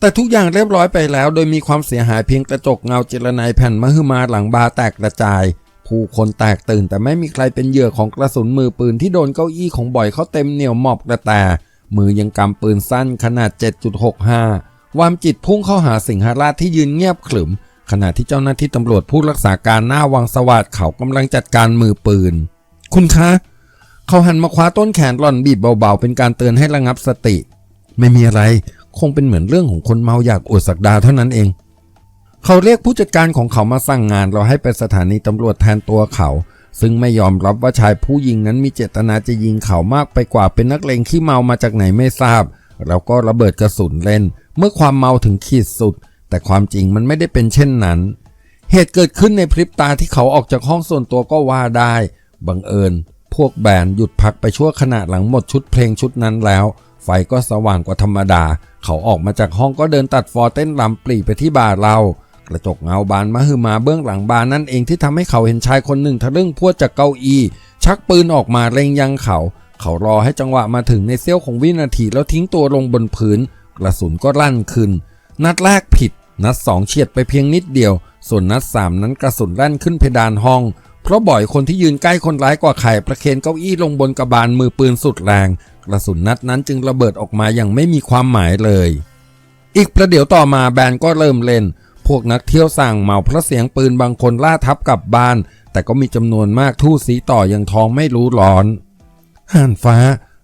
แต่ทุกอย่างเรียบร้อยไปแล้ว โดยมีความเสียหายเพียงกระจกเงาเจรไนายแผ่นมหึมาหลังบาร์แตกกระจาย ผู้คนแตกตื่นแต่ไม่มีใครเป็นเหยื่อของกระสุนมือปืนที่โดนเก้าอี้ของบ่อยเขาเต็มเหนียวหมอบกระแตมือยังกำปืนสั้นขนาด 7.65 วามจิตพุ่งเข้าหาสิงหราชที่ยืนเงียบขรึม ขณะที่เจ้าหน้าที่ตำรวจผู้รักษาการหน้าวังสวัสดิ์เขากำลังจัดการมือปืน คุณคะ เขาหันมาคว้าต้นแขนหล่อนบีบเบาๆ เป็นการเตือนให้ระงับสติ ไม่มีอะไร คงเป็นเหมือนเรื่องของคนเมาอยากอวดสักดาเท่านั้นเอง เขาเรียกผู้จัดการของเขามาสั่งงานเราให้ไปสถานีตำรวจแทนตัวเขา ซึ่งไม่ยอมรับว่าชายผู้ยิงนั้นมีเจตนาจะยิงเขามากไปกว่าเป็นนักเลงขี้เมามาจากไหนไม่ทราบ แล้วก็ระเบิดกระสุนเล่น เมื่อความเมาถึงขีดสุด แต่ความจริงมันไม่ได้เป็นเช่นนั้น เหตุเกิดขึ้นในพริบตาที่เขาออกจากห้องส่วนตัวก็ว่าได้บังเอิญพวกแบนด์หยุดพักไปชั่วขณะหลังหมดชุดเพลงชุดนั้นแล้ว ไฟก็สว่างกว่าธรรมดา เขาออกมาจากห้องก็เดินตัดฟอร์เต้นลำปลีไปที่บาร์เรา กระจกเงาบานมาฮือมาเบื้องหลังบานนั่นเองที่ทำให้เขาเห็นชายคนหนึ่งทะลึ่งพวดจากเก้าอี้ชักปืนออกมาเล็งยังเขา เขารอให้จังหวะมาถึงในเสี้ยวของวินาทีแล้วทิ้งตัวลงบนพื้น กระสุนก็ลั่นขึ้น นัดแรกผิด นัดสองเฉียดไปเพียงนิดเดียว ส่วนนัดสามนั้นกระสุนลั่นขึ้นเพดานห้องเพราะบ่อยคนที่ยืนใกล้คนร้ายกว่าไข่ประเคนเก้าอี้ลงบนกระบาลมือปืนสุดแรง กระสุนนัดนั้นจึงระเบิดออกมาอย่างไม่มีความหมายเลย อีกประเดี๋ยวต่อมาแบนก็เริ่มเล่น พวกนักเที่ยวสั่งเมาเพราะเสียงปืนบางคนล่าทับกลับบ้าน แต่ก็มีจำนวนมากทู่สีต่อยังท้องไม่รู้ร้อนห่านฟ้า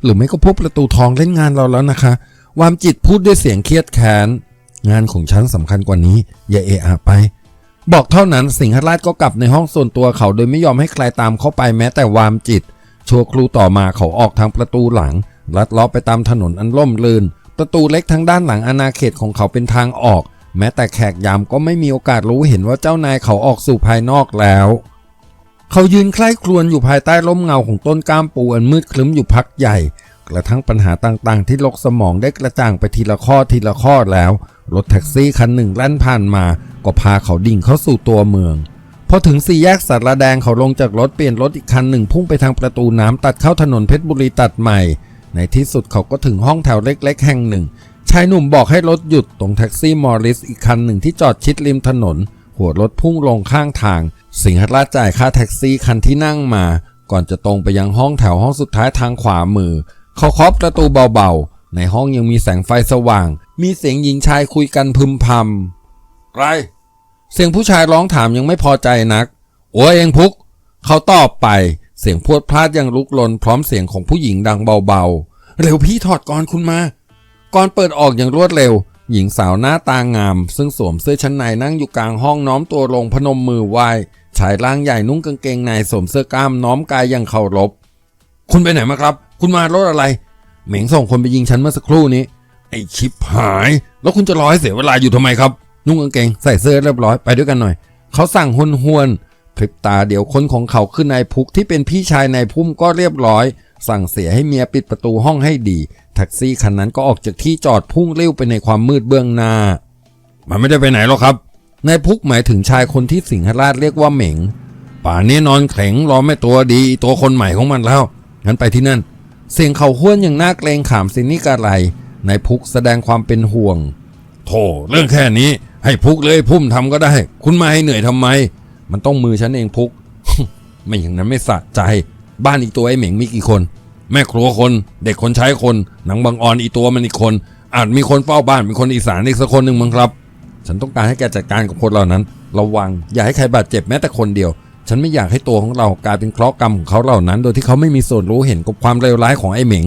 หรือไม่ก็พบประตูทองเล่นงานเราแล้วนะคะ วามจิตพูดด้วยเสียงเครียดแค้น งานของฉันสำคัญกว่านี้ อย่าเอะอะไป บอกเท่านั้นสิงหราชก็กลับในห้องส่วนตัวเขาโดยไม่ยอมให้ใครตามเข้าไปแม้แต่วามจิต ชั่วครูต่อมาเขาออกทางประตูหลัง ลัดเลาะไปตามถนนอันล่มลื่น ประตูเล็กทั้งด้านหลังอาณาเขตของเขาเป็นทางออก แม้แต่แขกยามก็ไม่มีโอกาสรู้เห็นว่าเจ้านายเขาออกสู่ภายนอกแล้ว เขายืนใคร่ครวญอยู่ภายใต้ร่มเงาของต้นก้ามปูอันมืดคลึ้มอยู่พักใหญ่ กระทั่งปัญหาต่างๆ ที่ลกสมองได้กระจ่างไปทีละข้อทีละข้อแล้ว รถแท็กซี่คันหนึ่งแล่นผ่านมา ก็พาเขาดิ่งเข้าสู่ตัวเมือง พอถึงสี่แยกสาระแดงเขาลงจากรถเปลี่ยนรถอีกคันหนึ่งพุ่งไปทางประตูน้ำตัดเข้าถนนเพชรบุรีตัดใหม่ ในที่สุดเขาก็ถึงห้องแถวเล็ก ๆ แห่งหนึ่งชายหนุ่มบอกให้รถหยุดตรงแท็กซี่มอริสอีกคันหนึ่งที่จอดชิดริมถนน หัวรถพุ่งลงข้างทาง สิงหราชจ่ายค่าแท็กซี่คันที่นั่งมา ก่อนจะตรงไปยังห้องแถวห้องสุดท้ายทางขวามือ เขาเคาะประตูเบาๆ ในห้องยังมีแสงไฟสว่าง มีเสียงหญิงชายคุยกันพึมพำไร เสียงผู้ชายร้องถามยังไม่พอใจนักโอ้ยเองพุก เขาตอบไป เสียงพวดพลาดยังลุกลนพร้อมเสียงของผู้หญิงดังเบาๆ เร็วพี่ถอดกรคุณมาก่อนเปิดออกอย่างรวดเร็ว หญิงสาวหน้าตางาม ซึ่งสวมเสื้อชั้นในนั่งอยู่กลางห้องน้อมตัวลงพนมมือไหว้ชายร่างใหญ่นุ่งกางเกงในสวมเสื้อกล้ามน้อมกายอย่างเคารพ คุณไปไหนมาครับ คุณมารถอะไร เหม็งส่งคนไปยิงฉันเมื่อสักครู่นี้ ไอชิปหาย แล้วคุณจะรอให้เสียเวลาอยู่ทำไมครับ นุ่งกางเกงใส่เสื้อเรียบร้อยไปด้วยกันหน่อย เขาสั่งหวนหวนพริบตาเดี๋ยวคนของเขาคือนายพุกที่เป็นพี่ชายนายพุ่มก็เรียบร้อย สั่งเสียให้เมียปิดประตูห้องให้ดี แท็กซี่คันนั้นก็ออกจากที่จอดพุ่งเร็วไปในความมืดเบื้องหน้า มันไม่ได้ไปไหนหรอกครับนายพุกหมายถึงชายคนที่สิงหราชเรียกว่าเหม็งป่านนี้นอนแข็งรอแม่ตัวดี ตัวคนใหม่ของมันแล้วงั้นไปที่นั่น เสียงเขาห้วนอย่างน่าเกรงขามสินิกะไรนายพุกแสดงความเป็นห่วงโธ่เรื่องแค่นี้ ให้พุกเลยพุ่มทำก็ได้ คุณมาให้เหนื่อยทำไม มันต้องมือฉันเองพุก ไม่อย่างนั้นไม่สะใจ บ้านอีกตัวไอ้เหม่งมีกี่คน แม่ครัวคน เด็กคนใช้คน หนังบางออนอีตัวมันอีกคน อาจมีคนเฝ้าบ้านเป็นคนอีสานอีกสักคนหนึ่งมั้งครับ ฉันต้องการให้แกจัดการกับคนเหล่านั้น ระวังอย่าให้ใครบาดเจ็บแม้แต่คนเดียว ฉันไม่อยากให้ตัวของเรากลายเป็นเคราะห์กรรมของเขาเหล่านั้น โดยที่เขาไม่มีส่วนรู้เห็นกับความเลวร้ายของไอ้เหม็ง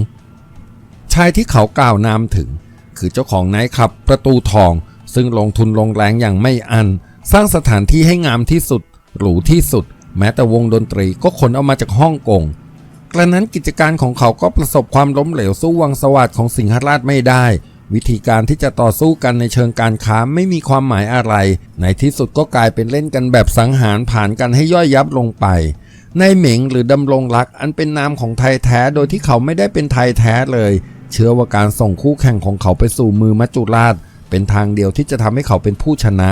ชายที่เขากล่าวนามถึง คือเจ้าของไนท์คลับประตูทอง ซึ่งลงทุนลงแรงอย่างไม่อัน สร้างสถานที่ให้งามที่สุด หรูที่สุด แม้แต่วงดนตรีก็ขนเอามาจากฮ่องกงกระนั้นกิจการของเขาก็ประสบความล้มเหลวสู้วังสวัสดของสิงหราชไม่ได้ วิธีการที่จะต่อสู้กันในเชิงการค้าไม่มีความหมายอะไร ในที่สุดก็กลายเป็นเล่นกันแบบสังหารผ่านกันให้ย่อยยับลงไปในเหม็งหรือดำรงรักอันเป็นนามของไทยแท้โดยที่เขาไม่ได้เป็นไทยแท้เลย เชื่อว่าการส่งคู่แข่งของเขาไปสู่มือมัจจุราช เป็นทางเดียวที่จะทำให้เขาเป็นผู้ชนะ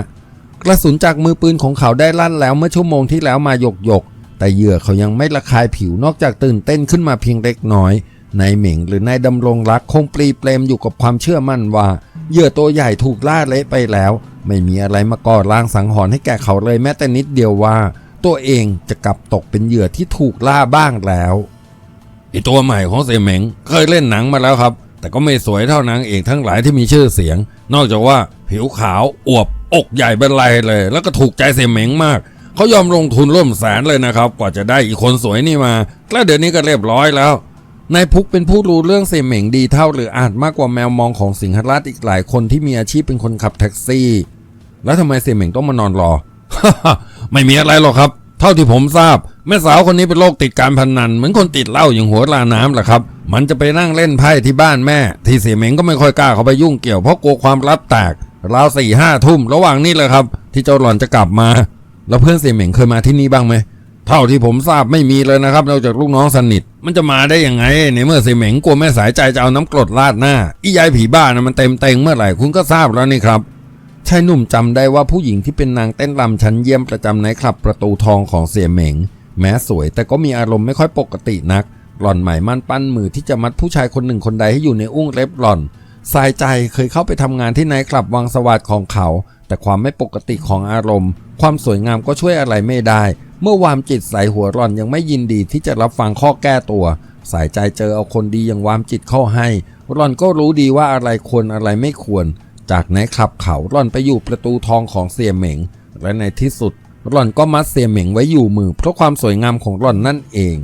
กระสุนจากมือปืนของเขาได้ลั่นแล้วเมื่อชั่วโมงที่แล้วมาหยกหยกแต่เหยื่อเขายังไม่ระคายผิวนอกจากตื่นเต้นขึ้นมาเพียงเล็กน้อยนายเหม่งหรือนายดำรงรักคงปลีเปลมอยู่กับความเชื่อมั่นว่าเหยื่อตัวใหญ่ถูกล่าเละไปแล้ว ไม่มีอะไรมาก่อร่างสังหรณ์ให้แก่เขาเลยแม้แต่นิดเดียวว่า ตัวเองจะกลับตกเป็นเหยื่อที่ถูกล่าบ้างแล้วไอตัวใหม่ของเสี่ยเหม็งเคยเล่นหนังมาแล้วครับ แต่ก็ไม่สวยเท่านางเอกทั้งหลายที่มีชื่อเสียง นอกจากว่าผิวขาวอวบอกใหญ่เป็นไรเลย แล้วก็ถูกใจเสี่ยเหม็งมากเขายอมลงทุนร่วมแสนเลยนะครับ กว่าจะได้อีกคนสวยนี่มาแล้วเดี๋ยวนี้ก็เรียบร้อยแล้วนายพุกเป็นผู้รู้เรื่องเสียเหม่งดีเท่าหรืออาจมากกว่าแมวมองของสิงหราชอีกหลายคนที่มีอาชีพเป็นคนขับแท็กซี่ แล้วทำไมเสียเหม่งต้องมานอนรอ ไม่มีอะไรหรอกครับ เท่าที่ผมทราบ แม่สาวคนนี้เป็นโรคติดการพนันเหมือนคนติดเหล้าอย่างหัวลาน้ำแหละครับ มันจะไปนั่งเล่นไพ่ที่บ้านแม่ ที่เสี่ยเหม่งก็ไม่ค่อยกล้าเข้าไปยุ่งเกี่ยวเพราะกลัวความลับแตกราวสี่ห้าทุ่มระหว่างนี้เลยครับ ที่เจ้าหล่อนจะกลับมา แล้วเพื่อนเสี่ยเหม่งเคยมาที่นี่บ้างไหมเท่าที่ผมทราบไม่มีเลยนะครับนอกจากลูกน้องสนิท มันจะมาได้ยังไง ในเมื่อเสี่ยเหม่งกลัวแม่สายใจจะเอาน้ำกรดราดหน้า อียายผีบ้านะมันเต็มเต็งเมื่อไหร่คุณก็ทราบแล้วนี่ครับชายหนุ่มจำได้ว่าผู้หญิงที่เป็นนางเต้นรำชั้นเยี่ยมประจำในคลับประตูทองของเสี่ยเหม่ง แม้สวยแต่ก็มีอารมณ์ไม่ค่อยปกตินัก หล่อนหมายมั่นปั้นมือที่จะมัดผู้ชายคนหนึ่งคนใดให้อยู่ในอุ้งเล็บหล่อน สายใจเคยเข้าไปทำงานที่ในคลับวังสวัสดิ์ของเขา แต่ความไม่ปกติของอารมณ์ ความสวยงามก็ช่วยอะไรไม่ได้ เมื่อวามจิตใสหัวหล่อนยังไม่ยินดีที่จะรับฟังข้อแก้ตัว สายใจเจอเอาคนดีอย่างวามจิตเข้าให้หล่อนก็รู้ดีว่าอะไรควรอะไรไม่ควร จากในคลับเขาหล่อนไปอยู่ประตูทองของเสี่ยเหม็งและในที่สุด หล่อนก็มัดเสียเหม็งไว้อยู่มือ เพราะความสวยงามของหล่อนนั่นเอง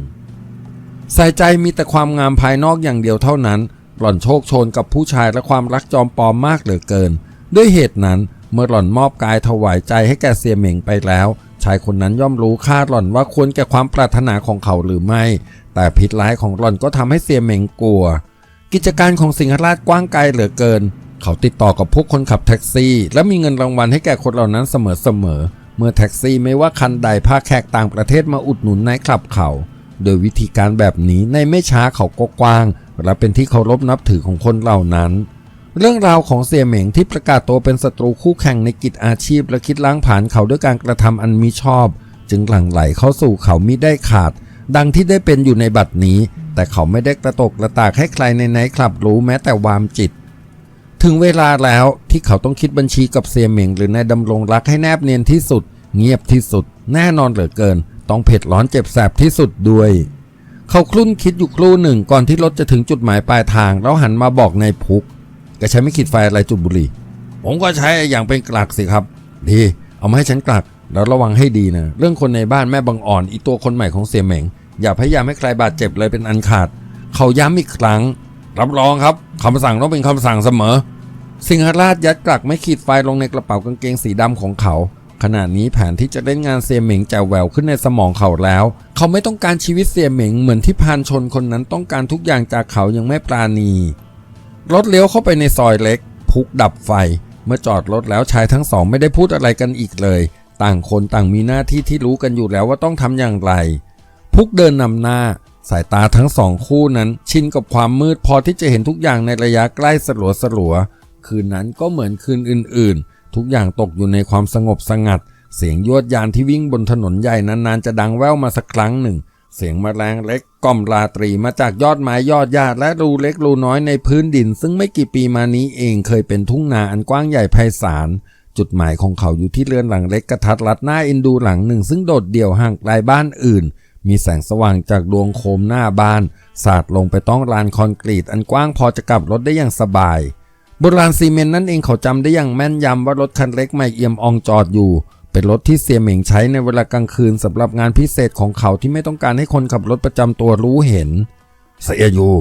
ใส่ใจมีแต่ความงามภายนอกอย่างเดียวเท่านั้น หล่อนโชคโชนกับผู้ชายและความรักจอมปลอมมากเหลือเกิน ด้วยเหตุนั้นเมื่อหล่อนมอบกายถวายใจให้แก่เสียเหม่งไปแล้ว ชายคนนั้นย่อมรู้ค่าหล่อนว่าควรแก่ความปรารถนาของเขาหรือไม่ แต่พิษร้ายของหล่อนก็ทำให้เสียเหม่งกลัว กิจการของสิงหราชกว้างไกลเหลือเกิน เขาติดต่อกับพวกคนขับแท็กซี่ และมีเงินรางวัลให้แก่คนเหล่านั้นเสมอๆ เมื่อแท็กซี่ไม่ว่าคันใดพาแขกต่างประเทศมาอุดหนุนในคลับเขา โดยวิธีการแบบนี้ในไม่ช้าเขาก็กว้าง และเป็นที่เคารพนับถือของคนเหล่านั้น เรื่องราวของเสี่ยเหม่งที่ประกาศตัวเป็นศัตรูคู่แข่งในกิจอาชีพ และคิดล้างผลาญเขาด้วยการกระทำอันมิชอบ จึงหลั่งไหลเข้าสู่เขามิได้ขาด ดังที่ได้เป็นอยู่ในบัดนี้ แต่เขาไม่ได้กระตกกระตากให้ใครในไนท์คลับรู้แม้แต่วามจิต ถึงเวลาแล้วที่เขาต้องคิดบัญชีกับเซียเหม่งหรือนายดำรงรักให้แนบเนียนที่สุด เงียบที่สุด แน่นอนเหลือเกิน ต้องเผ็ดร้อนเจ็บแสบที่สุดด้วย เขาคลุ่นคิดอยู่ครู่หนึ่งก่อนที่รถจะถึงจุดหมายปลายทาง แล้วหันมาบอกนายพุกแกใช้ไม่ขีดไฟอะไรจุดบุหรี่ ผมก็ใช้อย่างเป็นกลักสิครับ ดีเอามาให้ฉันกลักแล้วระวังให้ดีนะ เรื่องคนในบ้านแม่บังอ่อนอีตัวคนใหม่ของเสียเหม่ง อย่าพยายามให้ใครบาดเจ็บเลยเป็นอันขาด เขาย้ำอีกครั้ง รับรองครับคำสั่งต้องเป็นคำสั่งเสมอ สิงหราชยัดกลักไม่ขีดไฟลงในกระเป๋ากางเกงสีดำของเขา ขณะนี้แผนที่จะเล่นงานเซียเหมิงแจวแววขึ้นในสมองเขาแล้ว เขาไม่ต้องการชีวิตเซียเหมิงเหมือนที่พานชนคนนั้นต้องการทุกอย่างจากเขายังไม่ปราณี รถเลี้ยวเข้าไปในซอยเล็ก พุกดับไฟ เมื่อจอดรถแล้วชายทั้งสองไม่ได้พูดอะไรกันอีกเลย ต่างคนต่างมีหน้าที่ที่รู้กันอยู่แล้วว่าต้องทำอย่างไร พุกเดินนำหน้าสายตาทั้งสองคู่นั้น ชินกับความมืดพอที่จะเห็นทุกอย่างในระยะใกล้สลัวสลัว คืนนั้นก็เหมือนคืนอื่นๆ ทุกอย่างตกอยู่ในความสงบสงัด เสียงยวดยานที่วิ่งบนถนนใหญ่นานๆ จะดังแว่วมาสักครั้งหนึ่ง เสียงแมลงเล็กก้อมราตรีมาจากยอดไม้ยอดหญ้าและรูเล็กรูน้อยในพื้นดิน ซึ่งไม่กี่ปีมานี้เองเคยเป็นทุ่งนาอันกว้างใหญ่ไพศาลจุดหมายของเขาอยู่ที่เรือนหลังเล็กกระทัดรัดหน้าเอ็นดูหลังหนึ่ง ซึ่งโดดเดี่ยวห่างไกลบ้านอื่น มีแสงสว่างจากดวงโคมหน้าบ้าน สาดลงไปต้องลานคอนกรีตอันกว้างพอจะกลับรถได้อย่างสบาย บนลานซีเมนต์นั่นเองเขาจำได้อย่างแม่นยำว่ารถคันเล็กไม่เอี่ยมอองจอดอยู่ เป็นรถที่เสียเหม่งใช้ในเวลากลางคืนสำหรับงานพิเศษของเขาที่ไม่ต้องการให้คนขับรถประจำตัวรู้เห็น เสียอยู่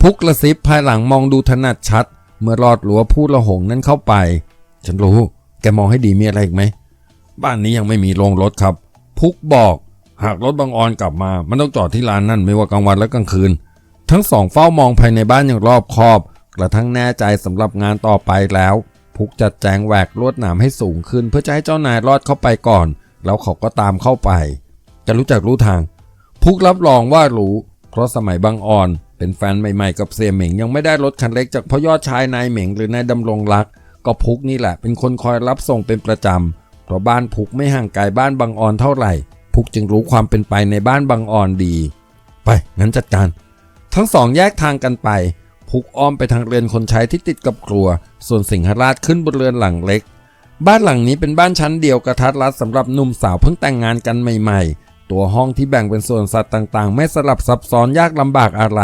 พุกกระซิบภายหลังมองดูถนัดชัด เมื่อรอดหลัวผู้ละหงนั้นเข้าไป ฉันรู้ แกมองให้ดีมีอะไรอีกไหม บ้านนี้ยังไม่มีโรงรถครับ พุกบอก หากรถบางออนกลับมา มันต้องจอดที่ลานนั่นไม่ว่ากลางวันและกลางคืน ทั้งสองเฝ้ามองภายในบ้านอย่างรอบคอบ กระทั่งแน่ใจสำหรับงานต่อไปแล้ว พุกจัดแจงแหวกลวดหนามให้สูงขึ้น เพื่อจะให้เจ้านายรอดเข้าไปก่อน แล้วเขาก็ตามเข้าไป จะรู้จักรู้ทาง พุกรับรองว่ารู้ เพราะสมัยบางอ่อน เป็นแฟนใหม่ๆ กับเสียเหม่งยังไม่ได้รถคันเล็กจากพ่อยอดชายนายเหม่งหรือนายดำรงรัก ก็พุกนี่แหละ เป็นคนคอยรับส่งเป็นประจำเพราะบ้านพุกไม่ห่างไกลบ้านบางอ่อนเท่าไหร่พุกจึงรู้ความเป็นไปในบ้านบางอ่อนดี ไปงั้นจัดการ ทั้งสองแยกทางกันไป พุกอ้อมไปทางเรือนคนใช้ที่ติดกับครัว ส่วนสิงหราชขึ้นบนเรือนหลังเล็ก บ้านหลังนี้เป็นบ้านชั้นเดียวกระทัดรัดสำหรับหนุ่มสาวเพิ่งแต่งงานกันใหม่ๆ ตัวห้องที่แบ่งเป็นส่วนสัตว์ต่างๆ ไม่สลับซับซ้อนยากลำบากอะไร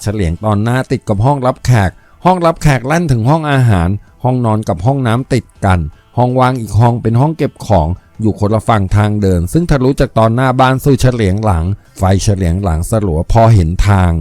เฉลียงตอนหน้าติดกับห้องรับแขก ห้องรับแขกลั่นถึงห้องอาหาร ห้องนอนกับห้องน้ำติดกัน ห้องวางอีกห้องเป็นห้องเก็บของอยู่คนละฝั่งทางเดิน ซึ่งทะลุจากตอนหน้าบ้านสู่เฉลียงหลัง ไฟเฉลียงหลังสลัวพอเห็นทาง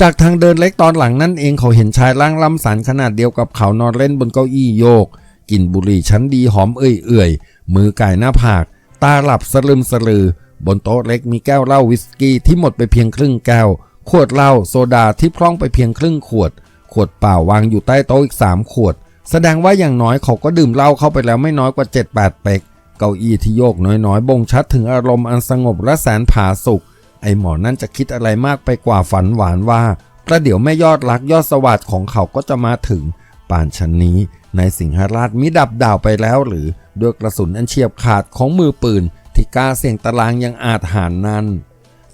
จากทางเดินเล็กตอนหลังนั่นเองเขาเห็นชายร่างล่ำสันขนาดเดียวกับเขานอนเล่นบนเก้าอี้โยกกลิ่นบุหรี่ชั้นดีหอมเอื่อยๆ มือไก่หน้าผาก ตาหลับสลึมสลือ บนโต๊ะเล็กมีแก้วเหล้าวิสกี้ที่หมดไปเพียงครึ่งแก้ว ขวดเหล้าโซดาที่พร่องไปเพียงครึ่งขวด ขวดเปล่าวางอยู่ใต้โต๊ะอีก3ขวด แสดงว่าอย่างน้อยเขาก็ดื่มเหล้าเข้าไปแล้วไม่น้อยกว่า 7-8 เป๊ก เก้าอี้ที่โยกน้อยๆ บ่งชัดถึงอารมณ์อันสงบและแสนผาสุก ไอหมอนั่นจะคิดอะไรมากไปกว่าฝันหวานว่าประเดี๋ยวแม่ยอดรักยอดสวัสดิ์ของเขาก็จะมาถึง ป่านชันนี้ในายสิงหราชมิดับดาวไปแล้วหรือด้วยกระสุนอันเฉียบขาดของมือปืน ที่กล้าเสี่ยงตารางยังอาจหารนั้น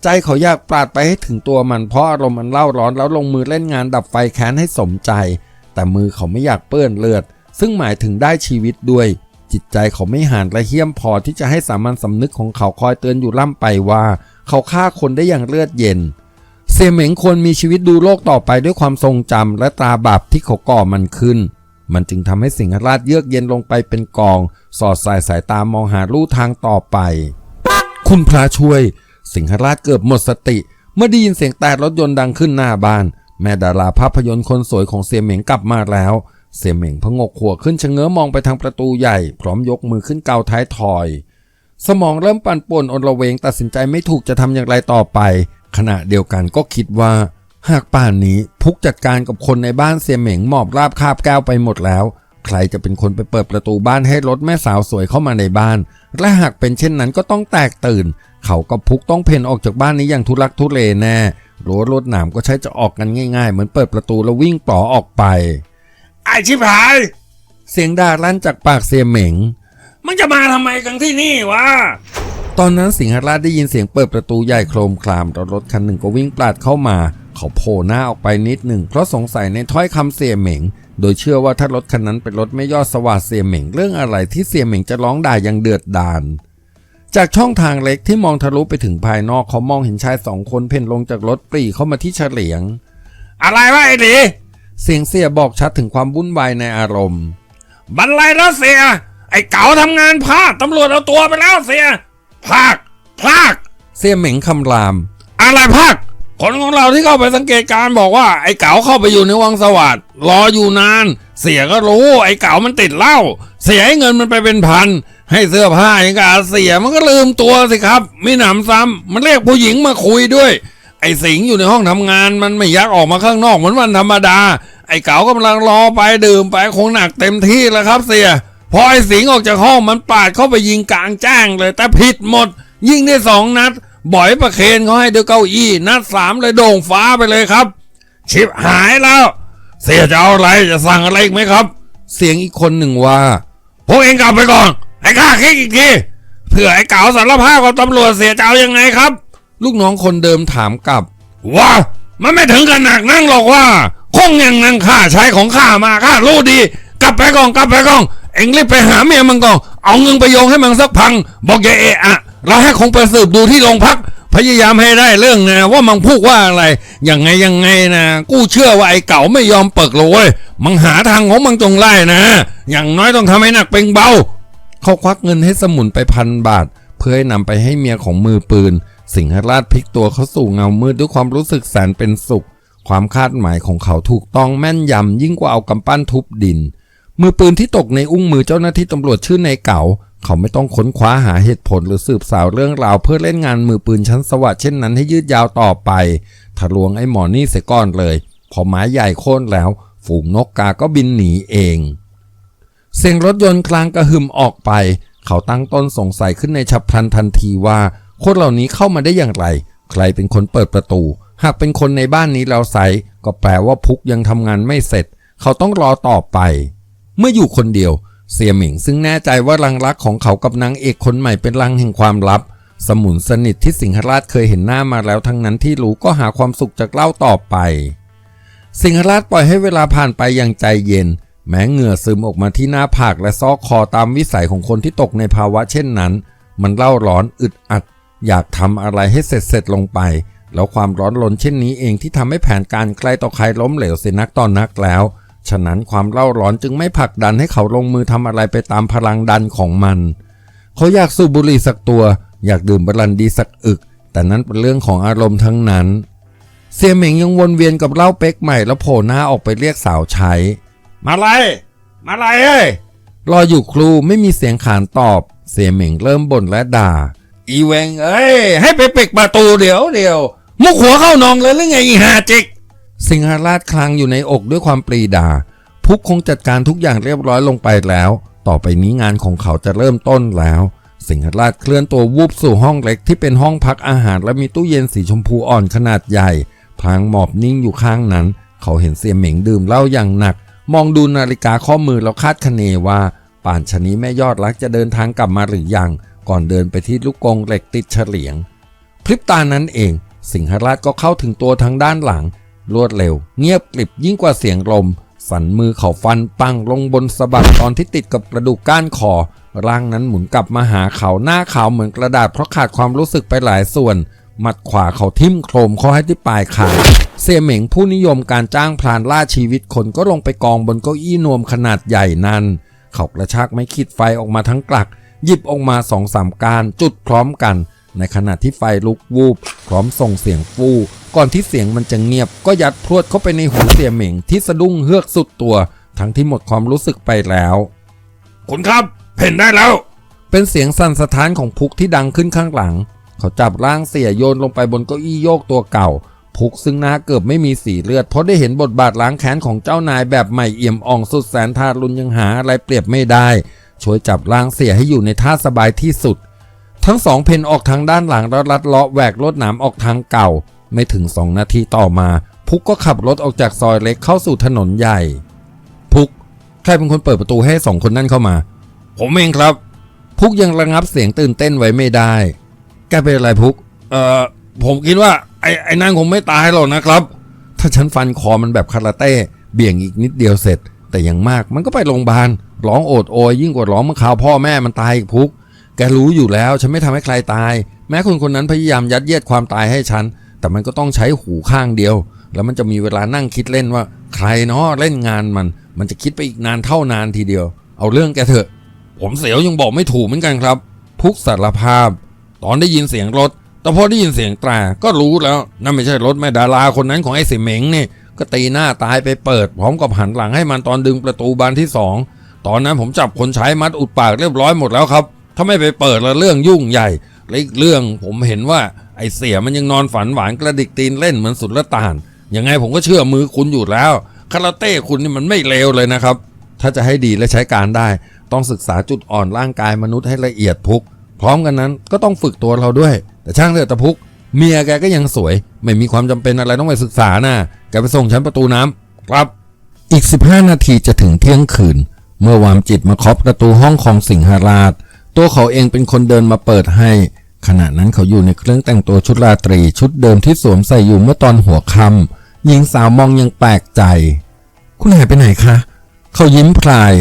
ใจเขาอยากปราดไปให้ถึงตัวมันเพราะอารมณ์มันเล่าร้อนแล้วลงมือเล่นงานดับไฟแค้นให้สมใจ แต่มือเขาไม่อยากเปื้อนเลือด ซึ่งหมายถึงได้ชีวิตด้วย จิตใจเขาไม่หานและเหี้ยมพอที่จะให้สามัญสำนึกของเขาคอยเตือนอยู่ล่ำไปว่า เขาฆ่าคนได้อย่างเลือดเย็นเสี่ยเหม็งควรมีชีวิตดูโลกต่อไปด้วยความทรงจำและตราบาปที่เขาก่อมันขึ้น มันจึงทำให้สิงหราชเยือกเย็นลงไปเป็นกอง สอดสายสายตามองหาลู่ทางต่อไป คุณพระช่วย สิงหราชเกือบหมดสติ เมื่อได้ยินเสียงแต่รถยนต์ดังขึ้นหน้าบ้าน แม่ดาราภาพยนตร์คนสวยของเสี่ยเหม็งกลับมาแล้วเสี่ยเหม่งพงกหัวขึ้นชะเง้อมองไปทางประตูใหญ่ พร้อมยกมือขึ้นเกาท้ายถอย สมองเริ่มปั่นป่วนอนระเวงตัดสินใจไม่ถูกจะทำอย่างไรต่อไป ขณะเดียวกันก็คิดว่า หากป่านนี้พุกจัดการกับคนในบ้านเสียเหม่งหมอบราบคาบแก้วไปหมดแล้ว ใครจะเป็นคนไปเปิดประตูบ้านให้รถแม่สาวสวยเข้ามาในบ้าน และหากเป็นเช่นนั้นก็ต้องแตกตื่น เขากับพุกต้องเพ่นออกจากบ้านนี้อย่างทุลักทุเลแน่รั้วรถหนามก็ใช้จะออกกันง่าย ๆ เหมือนเปิดประตูแล้ววิ่งปลอออกไปไอชิบหาย เสียงด่าลั่นจากปากเสียเหม่ง มึงจะมาทำไมกันที่นี่วะ ตอนนั้นสิงหราชได้ยินเสียงเปิดประตูใหญ่โครมครามแล้วรถคันหนึ่งก็วิ่งปลาดเข้ามา เขาโผล่หน้าออกไปนิดหนึ่งเพราะสงสัยในถ้อยคำเสียเหม็งโดยเชื่อว่าถ้ารถคันนั้นเป็นรถไม่ยอดสวัสดเสียเหม็งเรื่องอะไรที่เสียเหม็งจะร้องด่ายังเดือดดาลจากช่องทางเล็กที่มองทะลุไปถึงภายนอกเขามองเห็นชายสองคนเพ่นลงจากรถปรีเข้ามาที่เฉลียง อะไรวะไอ้หลีเสียงเสียบอกชัดถึงความวุ่นวายในอารมณ์ บันไลแล้วเสีย ไอ้เก๋าทำงานพลาดตำรวจเอาตัวไปแล้วเสียพลากพลากเสียเหม็งคำราม อะไรพลากคนของเราที่เข้าไปสังเกตการณ์บอกว่า ไอ้เก๋าเข้าไปอยู่ในวังสวัสดิ์รออยู่นาน เสียก็รู้ ไอ้เก๋ามันติดเหล้าเสียให้เงินมันไปเป็นพัน ให้เสื้อผ้าอย่างกับเสียมันก็ลืมตัวสิครับ ไม่หนำซ้ำมันเรียกผู้หญิงมาคุยด้วย ไอ้สิงห์อยู่ในห้องทำงานมันไม่อยากออกมาข้างนอกเหมือนวันธรรมดา ไอ้เก๋ากำลังรอไปดื่มไปคงหนักเต็มที่แล้วครับเสีย พอไอ้สิงห์ออกจากห้องมันปาดเข้าไปยิงกลางแจ้งเลย แต่ผิดหมด ยิงได้สองนัด บ่อยประเคนเขาให้ด้วยเก้าอี้ นัดสามเลยโด่งฟ้าไปเลยครับ ชิบหายแล้ว เสียจะเอาอะไรจะสั่งอะไรอีกไหมครับ เสียงอีกคนหนึ่งว่าพวกเองกลับไปก่อนให้ข้าคิดอีกทีเผื่อไอ้เก๋าสารภาพกับตำรวจเสียจะเอายังไงครับ ลูกน้องคนเดิมถามกลับว่ามันไม่ถึงขนาดนั่งหรอกว่า คงยังนั่งข้าใช้ของข้ามาข้ารู้ดี กลับไปก่อนกลับไปก่อน เอ็งรีบไปหาเมียมันก่อนเอาเงินไปโยงให้มันสักพัง บอกอย่าเอะอะเราให้คงไปสืบดูที่โรงพัก พยายามให้ได้เรื่องนะว่ามันพูดว่าอะไรยังไงยังไงนะกูเชื่อว่าไอ้เก่าไม่ยอมเปิกเลย มันหาทางของมันจงไล่นะ อย่างน้อยต้องทำให้หนักเป็นเบาเขาควักเงินให้สมุนไปพันบาท เพื่อให้นำไปให้เมียของมือปืน สิงหราชพลิกตัวเขาสู่เงามืดด้วยความรู้สึกแสนเป็นสุข ความคาดหมายของเขาถูกต้องแม่นยำยิ่งกว่าเอากำปั้นทุบดิน มือปืนที่ตกในอุ้งมือเจ้าหน้าที่ตำรวจชื่อในเก๋าเขาไม่ต้องค้นคว้าหาเหตุผลหรือสืบสาวเรื่องราวเพื่อเล่นงานมือปืนชั้นสวัสดเช่นนั้นให้ยืดยาวต่อไปทะลวงไอ้หมอนี่เสียก้อนเลย พอไม้ใหญ่โค่นแล้ว ฝูงนกกาก็บินหนีเอง เสียงรถยนต์คลางกระหึ่มออกไป เขาตั้งต้นสงสัยขึ้นในฉับพลันทันทีว่าคนเหล่านี้เข้ามาได้อย่างไร ใครเป็นคนเปิดประตู หากเป็นคนในบ้านนี้เราใส่ก็แปลว่าพุกยังทำงานไม่เสร็จ เขาต้องรอต่อไป เมื่ออยู่คนเดียว เสี่ยหมิงซึ่งแน่ใจว่ารังรักของเขากับนางเอกคนใหม่เป็นรังแห่งความลับ สมุนสนิทที่สิงหราชเคยเห็นหน้ามาแล้วทั้งนั้นที่รู้ก็หาความสุขจากเล่าต่อไป สิงหราชปล่อยให้เวลาผ่านไปอย่างใจเย็น แม้เหงื่อซึมออกมาที่หน้าผากและซอกคอตามวิสัยของคนที่ตกในภาวะเช่นนั้น มันเล่าร้อนอึดอัด อยากทำอะไรให้เสร็จเสร็จๆลงไปแล้วความร้อนรนเช่นนี้เองที่ทำให้แผนการใครต่อใครล้มเหลวเสียนักตอนนักแล้ว ฉะนั้นความเล่าร้อนจึงไม่ผลักดันให้เขาลงมือทำอะไรไปตามพลังดันของมัน เขาอยากสูบบุหรี่สักตัว อยากดื่มบรันดีสักอึก แต่นั้นเป็นเรื่องของอารมณ์ทั้งนั้นเสี่ยเหม่งยังวนเวียนกับเหล้าเป๊กใหม่แล้วโผล่หน้าออกไปเรียกสาวใช้ มาไร มาไรเอ้ยรออยู่ครูไม่มีเสียงขานตอบเสี่ยเหม่งเริ่มบ่นและด่า อีเวงเอ้ยให้ไปปิดประตูเดี๋ยวเดี๋ยวมุกหัวเข้านองเลยหรือไงอีหาจิก สิงหราชคลางอยู่ในอกด้วยความปรีดา พุกคงจัดการทุกอย่างเรียบร้อยลงไปแล้ว ต่อไปนี้งานของเขาจะเริ่มต้นแล้ว สิงหราชเคลื่อนตัววูบสู่ห้องเล็กที่เป็นห้องพักอาหารและมีตู้เย็นสีชมพูอ่อนขนาดใหญ่ พลางหมอบนิ่งอยู่ข้างนั้น เขาเห็นเสียเหม่งดื่มเหล้าอย่างหนัก มองดูนาฬิกาข้อมือแล้วคาดคะเนว่า ป่านชนี้แม่ยอดรักจะเดินทางกลับมาหรือยัง ก่อนเดินไปที่ลูกกงเหล็กติดเฉลียง พริบตานั้นเอง สิงหราชก็เข้าถึงตัวทางด้านหลัง รวดเร็ว เงียบกริบยิ่งกว่าเสียงลมสันมือเขาฟันปังลงบนสะบักตอนที่ติดกับกระดูกก้านคอร่างนั้นหมุนกลับมาหาเขาหน้าขาวเหมือนกระดาษเพราะขาดความรู้สึกไปหลายส่วน หมัดขวาเขาทิ่มโครมเขาให้ที่ปลายคาเสี่ยเหม่งผู้นิยมการจ้างพลานล่าชีวิตคนก็ลงไปกองบนเก้าอี้นวมขนาดใหญ่นั้น เขากระชากไม้ขีดไฟออกมาทั้งกลัก หยิบออกมาสองสามการจุดพร้อมกัน ในขณะที่ไฟลุกวูบพร้อมส่งเสียงฟู่ก่อนที่เสียงมันจะเงียบ ก็ยัดพรวดเข้าไปในหูเสี่ยเหม่งที่สะดุ้งเฮือกสุดตัว ทั้งที่หมดความรู้สึกไปแล้วคุณครับเพ่นได้แล้ว เป็นเสียงสั่นสะท้านของพุกที่ดังขึ้นข้างหลัง เขาจับร่างเสียโยนลงไปบนเก้าอี้โยกตัวเก่า พุกซึ่งหน้าเกือบไม่มีสีเลือด เพราะได้เห็นบทบาทล้างแค้นของเจ้านายแบบใหม่เอี่ยมอ่องสุดแสนทารุณยังหาอะไรเปรียบไม่ได้ ช่วยจับร่างเสียให้อยู่ในท่าสบายที่สุด ทั้งสองเพนออกทางด้านหลังแล้วลัดเลาะแหวกรถหนามออกทางเก่า ไม่ถึงสองนาทีต่อมา พุกก็ขับรถออกจากซอยเล็กเข้าสู่ถนนใหญ่ พุกใครเป็นคนเปิดประตูให้สองคนนั่นเข้ามา ผมเองครับ พุกยังระงับเสียงตื่นเต้นไว้ไม่ได้ แกเป็นอะไรพุก เอ่อผมคิดว่าไอ้ไอ้นั่นคงไม่ตายหรอกนะครับ ถ้าฉันฟันคอมันแบบคาราเต้เบี่ยงอีกนิดเดียวเสร็จ แต่อย่างมากมันก็ไปโรงพยาบาลร้องโอดโอยยิ่งกว่าร้องเมื่อข่าวพ่อแม่มันตายอีกพุก แกรู้อยู่แล้วฉันไม่ทำให้ใครตาย แม้คนคนนั้นพยายามยัดเยียดความตายให้ฉัน แต่มันก็ต้องใช้หูข้างเดียว แล้วมันจะมีเวลานั่งคิดเล่นว่า ใครเนาะเล่นงานมัน มันจะคิดไปอีกนานเท่านานทีเดียว เอาเรื่องแกเถอะ ผมเสียวยังบอกไม่ถูกเหมือนกันครับ พุกสารภาพ ตอนได้ยินเสียงรถ แต่พอได้ยินเสียงตราก็รู้แล้วนั่นไม่ใช่รถแม่ดาราคนนั้นของไอ้สิเหมงนี่ก็ตีหน้าตายไปเปิด พร้อมกับหันหลังให้มันตอนดึงประตูบานที่สองตอนนั้นผมจับคนใช้มัดอุดปากเรียบร้อยหมดแล้วครับ ถ้าไม่ไปเปิดล้วเรื่องยุ่งใหญ่และอีกเรื่องผมเห็นว่าไอ้เสียมันยังนอนฝันหวานกระดิกตีนเล่นเหมือนสุดละตานยังไงผมก็เชื่อมือคุณอยู่แล้วคาราเต้คุณนี่มันไม่เลวเลยนะครับ ถ้าจะให้ดีและใช้การได้ ต้องศึกษาจุดอ่อนร่างกายมนุษย์ให้ละเอียดพุก พร้อมกันนั้นก็ต้องฝึกตัวเราด้วย แต่ช่างเถอะตะพุก เมียแกก็ยังสวย ไม่มีความจำเป็นอะไรต้องไปศึกษานะแกไปส่งฉันประตูน้ำครับ อีก 15 นาทีจะถึงเที่ยงคืน เมื่อวามจิตมาเคาะประตูห้องของสิงหราช ตัวเขาเองเป็นคนเดินมาเปิดให้ ขณะนั้นเขาอยู่ในเครื่องแต่งตัวชุดราตรีชุดเดิมที่สวมใส่อยู่เมื่อตอนหัวค่ำหญิงสาวมองยังแปลกใจ คุณหายไปไหนคะ เขายิ้มพลาย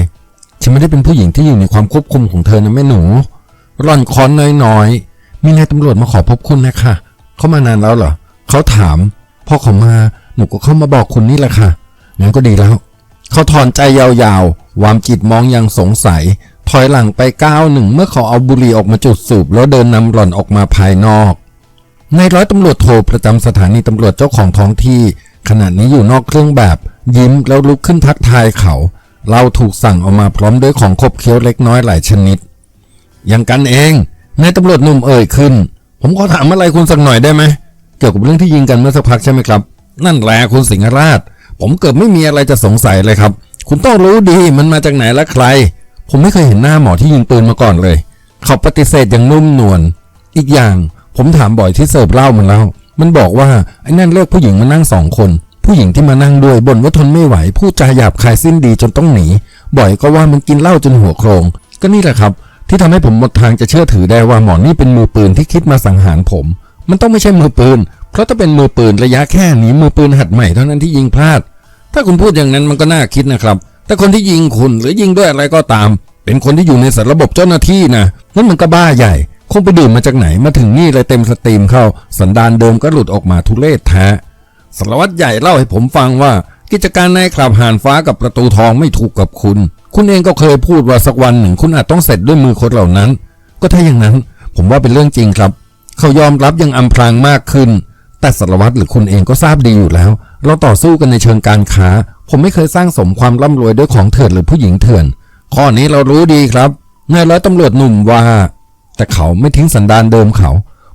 ฉันไม่ได้เป็นผู้หญิงที่อยู่ในความควบคุมของเธอนะแม่หนูร่อนค้อนน้อยๆ มีนายตำรวจมาขอพบคุณนะคะเขามานานแล้วเหรอเขาถามพอเขามาหนูก็เข้ามาบอกคุณนี่แหละค่ะงั้นก็ดีแล้ว เขาถอนใจยาวๆ วามจิตมองยังสงสัย ถอยหลังไปก้าวหนึ่งเมื่อเขาเอาบุหรี่ออกมาจุดสูบแล้วเดินนำหล่อนออกมาภายนอกนายร้อยตำรวจโทรประจำสถานีตำรวจเจ้าของท้องที่ ขณะนี้อยู่นอกเครื่องแบบ ยิ้มแล้วลุกขึ้นทักทายเขาเราถูกสั่งออกมาพร้อมด้วยของคบเคี้ยวเล็กน้อยหลายชนิด อย่างกันเองนายตำรวจหนุ่มเอ่ยขึ้น ผมขอถามอะไรคุณสักหน่อยได้ไหมเกี่ยวกับเรื่องที่ยิงกันเมื่อสักพักใช่ไหมครับ นั่นแหละคุณสิงหราช ผมเกิดไม่มีอะไรจะสงสัยเลยครับ คุณต้องรู้ดีมันมาจากไหนและใคร ผมไม่เคยเห็นหน้าหมอที่ยิงปืนมาก่อนเลย เขาปฏิเสธอย่างนุ่มนวล อีกอย่างผมถามบ่อยที่เสิร์ฟเหล้ามันแล้ว มันบอกว่าไอ้นั่นเรียกผู้หญิงมานั่งสองคน ผู้หญิงที่มานั่งด้วยบ่นว่าทนไม่ไหว พูดจาหยาบคายสิ้นดีจนต้องหนี บ่อยก็ว่ามันกินเหล้าจนหัวโครง ก็นี่แหละครับ ที่ทำให้ผมหมดทางจะเชื่อถือได้ว่าหมอนี่เป็นมือปืนที่คิดมาสังหารผม มันต้องไม่ใช่มือปืน เพราะถ้าเป็นมือปืนระยะแค่นี้มือปืนหัดใหม่เท่านั้นที่ยิงพลาด ถ้าคุณพูดอย่างนั้นมันก็น่าคิดนะครับ แต่คนที่ยิงคุณหรือยิงด้วยอะไรก็ตาม เป็นคนที่อยู่ในสารระบบเจ้าหน้าที่นะนั่นมันก็บ้าใหญ่ คงไปดื่มมาจากไหนมาถึงนี่เลยเต็มสตรีมเข้า สันดานเดิมก็หลุดออกมาทุเรศแท้สารวัตรใหญ่เล่าให้ผมฟังว่า กิจการในคลับหานฟ้ากับประตูทองไม่ถูกกับคุณ คุณเองก็เคยพูดว่าสักวันหนึ่งคุณอาจต้องเสร็จด้วยมือคนเหล่านั้น ก็ถ้าอย่างนั้น ผมว่าเป็นเรื่องจริงครับ เขายอมรับยังอำพรางมากขึ้น แต่สารวัตรหรือคุณเองก็ทราบดีอยู่แล้ว เราต่อสู้กันในเชิงการค้า ผมไม่เคยสร้างสมความร่ำรวยด้วยของเถื่อนหรือผู้หญิงเถื่อน ข้อนี้เรารู้ดีครับนายร้อยตำรวจหนุ่มว่า แต่เขาไม่ทิ้งสันดานเดิมเขา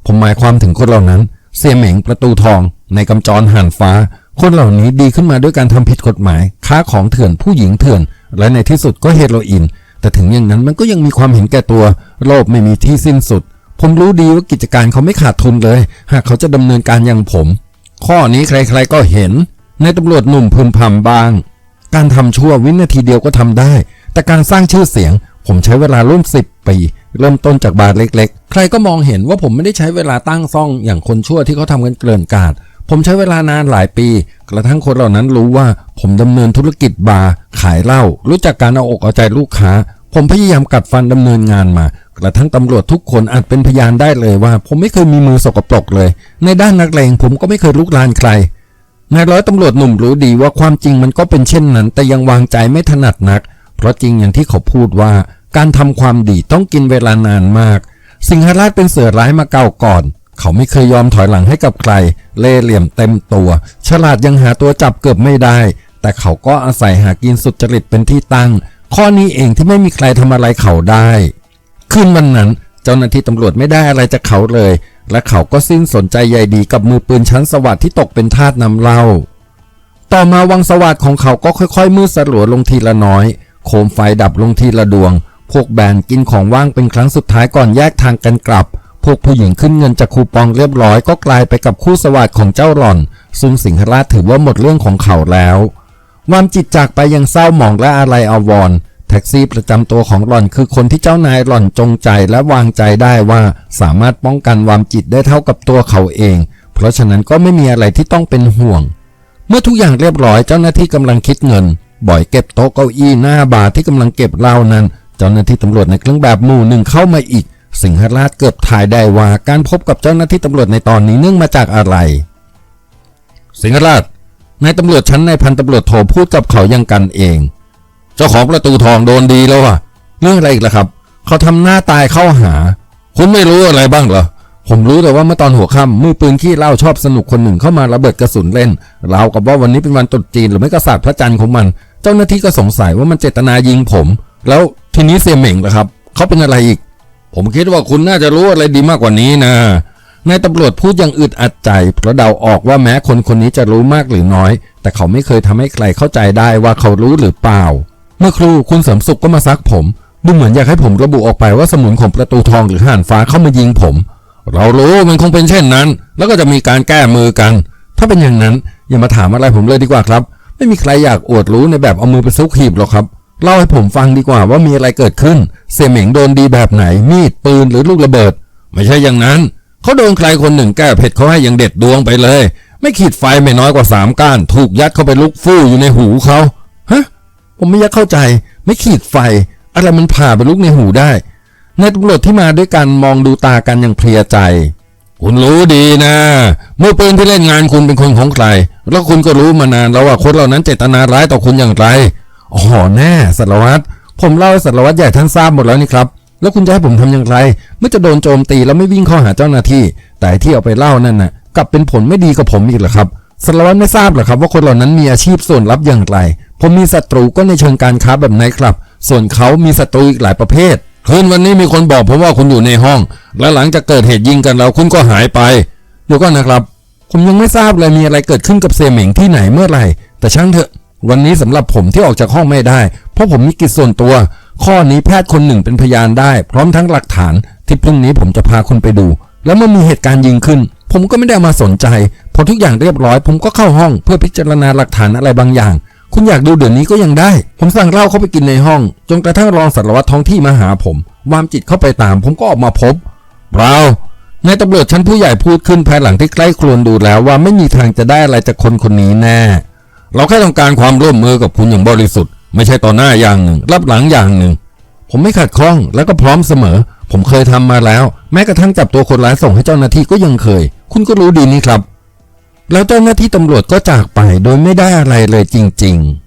ผมหมายความถึงคนเหล่านั้น เสี่ยเหม็งประตูทอง ในกำจรหันฟ้า คนเหล่านี้ดีขึ้นมาด้วยการทำผิดกฎหมาย ค้าของเถื่อนผู้หญิงเถื่อน และในที่สุดก็เฮโรอีนแต่ถึงอย่างนั้นมันก็ยังมีความเห็นแก่ตัว โลภไม่มีที่สิ้นสุด ผมรู้ดีว่ากิจการเขาไม่ขาดทุนเลย หากเขาจะดำเนินการอย่างผม ข้อนี้ใครๆก็เห็นในตำรวจหนุ่มพึมพำบ้าง การทำชั่ววินาทีเดียวก็ทำได้ แต่การสร้างชื่อเสียง ผมใช้เวลาร่วมสิบปี เริ่มต้นจากบาร์เล็ก ๆ ใครก็มองเห็นว่าผมไม่ได้ใช้เวลาตั้งซ่องอย่างคนชั่วที่เขาทำกันเกลื่อนกาดผมใช้เวลานานหลายปี กระทั่งคนเหล่านั้นรู้ว่า ผมดำเนินธุรกิจบาร์ขายเหล้ารู้จักการเอาอกเอาใจลูกค้า ผมพยายามกัดฟันดำเนินงานมา กระทั่งตำรวจทุกคนอาจเป็นพยานได้เลยว่า ผมไม่เคยมีมือสกปรกเลย ในด้านนักเลงผมก็ไม่เคยลุกลานใครนายร้อยตำรวจหนุ่มรู้ดีว่าความจริงมันก็เป็นเช่นนั้น แต่ยังวางใจไม่ถนัดนัก เพราะจริงอย่างที่เขาพูดว่า การทำความดีต้องกินเวลานานมาก สิงหราชเป็นเสือร้ายมาเก่าก่อน เขาไม่เคยยอมถอยหลังให้กับใคร เล่เหลี่ยมเต็มตัว ฉลาดยังหาตัวจับเกือบไม่ได้ แต่เขาก็อาศัยหากินสุจริตเป็นที่ตั้ง ข้อนี้เองที่ไม่มีใครทำอะไรเขาได้ คืนวันนั้น เจ้าหน้าที่ตำรวจไม่ได้อะไรจากเขาเลย และเขาก็สิ้นสนใจใยดีกับมือปืนชั้นสวัสดิ์ที่ตกเป็นทาสนำเล้าต่อมาวังสวัสดิ์ของเขาก็ค่อยๆ มืดสลัวลงทีละน้อย โคมไฟดับลงทีละดวง พวกแบนกินของว่างเป็นครั้งสุดท้ายก่อนแยกทางกันกลับ พวกผู้หญิงขึ้นเงินจากคูปองเรียบร้อยก็กลายไปกับคู่สวัสดิ์ของเจ้าหล่อน ซึ่งสิงหราชถือว่าหมดเรื่องของเขาแล้วความจิตจากไปยังเศร้าหมองและอะไรอาวรณ์ แท็กซี่ประจำตัวของหล่อนคือคนที่เจ้านายหล่อนจงใจและวางใจได้ว่าสามารถป้องกันวามจิตได้เท่ากับตัวเขาเอง เพราะฉะนั้นก็ไม่มีอะไรที่ต้องเป็นห่วง เมื่อทุกอย่างเรียบร้อยเจ้าหน้าที่กำลังคิดเงิน บ่อยเก็บโต๊ะเก้าอี้หน้าบาร์ที่กำลังเก็บเหล้านั้น เจ้าหน้าที่ตำรวจในเครื่องแบบหมู่หนึ่งเข้ามาอีก สิงหราชเกือบถ่ายได้ว่าการพบกับเจ้าหน้าที่ตำรวจในตอนนี้เนื่องมาจากอะไร สิงหราชนายตำรวจชั้นในายพันตำรวจโทพูดกับเขายังกันเอง เจ้าของประตูทองโดนดีแล้วอะเรื่องอะไรอีกล่ะครับ เขาทำหน้าตายเข้าหา คุณไม่รู้อะไรบ้างเหรอผมรู้แต่ว่าเมื่อตอนหัวค่ำมือปืนขี้เล้าชอบสนุกคนหนึ่งเข้ามาระเบิดกระสุนเล่นเรากับว่าวันนี้เป็นวันตรุษจีนหรือไม่ก็ศาสตร์พระจันทร์ของมัน เจ้าหน้าที่ก็สงสัยว่ามันเจตนายิงผม แล้วทีนี้เสียเหม่งล่ะครับเขาเป็นอะไรอีก ผมคิดว่าคุณน่าจะรู้อะไรดีมากกว่านี้นะนายตำรวจพูดอย่างอึดอัดใจเพราะเดาออกว่าแม้คนคนนี้จะรู้มากหรือน้อย แต่เขาไม่เคยทำให้ใครเข้าใจได้ว่าเขารู้หรือเปล่า เมื่อครูคุณเสริมสุขก็มาซักผม ดูเหมือนอยากให้ผมระบุออกไปว่าสมุนของประตูทองหรือห่านฟ้าเข้ามายิงผม เรารู้มันคงเป็นเช่นนั้น แล้วก็จะมีการแก้มือกัน ถ้าเป็นอย่างนั้นอย่ามาถามอะไรผมเลยดีกว่าครับ ไม่มีใครอยากอวดรู้ในแบบเอามือไปซุกหีบหรอกครับเล่าให้ผมฟังดีกว่าว่ามีอะไรเกิดขึ้น เสี่ยเหม่งโดนดีแบบไหน มีดปืนหรือลูกระเบิด ไม่ใช่อย่างนั้น เขาโดนใครคนหนึ่งแก้เผ็ดเขาให้อย่างเด็ดดวงไปเลย ไม่ขีดไฟไม่น้อยกว่าสามก้าน ถูกยัดเข้าไปลุกฟู่อยู่ในหูเขาฮะ ผมไม่ยากเข้าใจ ไม่ขีดไฟ อะไรมันผ่าไปลุกในหูได้นายตำรวจที่มาด้วยกันมองดูตากันอย่างเพลียใจ คุณรู้ดีนะมือปืนที่เล่นงานคุณเป็นคนของใคร แล้วคุณก็รู้มานานแล้วว่าคนเหล่านั้นเจตนาร้ายต่อคุณอย่างไรอ๋อแน่สารวัตรผมเล่าให้สารวัตรใหญ่ท่านทราบหมดแล้วนี่ครับ แล้วคุณจะให้ผมทำอย่างไร เมื่อจะโดนโจมตีแล้วไม่วิ่งเข้าหาเจ้าหน้าที่ แต่ที่เอาไปเล่านั่นน่ะกลับเป็นผลไม่ดีกับผมอีกเหรอครับสารวัตรไม่ทราบเหรอครับ ว่าคนเหล่านั้นมีอาชีพส่วนลับอย่างไร ผมมีศัตรูก็ในเชิงการค้าแบบไหนครับ ส่วนเขามีศัตรูอีกหลายประเภทคืนวันนี้มีคนบอกผมว่าคุณอยู่ในห้อง และหลังจากเกิดเหตุยิงกันแล้วคุณก็หายไปเดี๋ยวก่อนนะครับ ผมยังไม่ทราบเลยมีอะไรเกิดขึ้นกับเซเหม่งที่ไหนเมื่อไหร่ แต่ช่างเถอะ วันนี้สำหรับผมที่ออกจากห้องไม่ได้ เพราะผมมีกิจส่วนตัว ข้อนี้แพทย์คนหนึ่งเป็นพยานได้ พร้อมทั้งหลักฐาน ที่พรุ่งนี้ผมจะพาคุณไปดู แล้วเมื่อมีเหตุการณ์ยิงขึ้น ผมก็ไม่ได้มาสนใจพอทุกอย่างเรียบร้อย ผมก็เข้าห้องเพื่อพิจารณาหลักฐานอะไรบางอย่าง คุณอยากดูเดี๋ยวนี้ก็ยังได้ ผมสั่งเหล้าเข้าไปกินในห้อง จนกระทั่งรองสารวัตรท้องที่มาหาผม วามจิตเข้าไปตาม ผมก็ออกมาพบเรานายตำรวจชั้นผู้ใหญ่พูดขึ้นภายหลังที่ใกล้ครวนดูแล้วว่าไม่มีทางจะได้อะไรจากคนคนนี้แน่ เราแค่ต้องการความร่วมมือกับคุณอย่างบริสุทธิ์ ไม่ใช่ต่อหน้าอย่างหนึ่ง รับหลังอย่างหนึ่ง ผมไม่ขัดข้องแล้วก็พร้อมเสมอ ผมเคยทำมาแล้ว แม้กระทั่งจับตัวคนร้ายส่งให้เจ้าหน้าที่ก็ยังเคย คุณก็รู้ดีนี่ครับ แล้วเจ้าหน้าที่ตำรวจก็จากไปโดยไม่ได้อะไรเลยจริง ๆ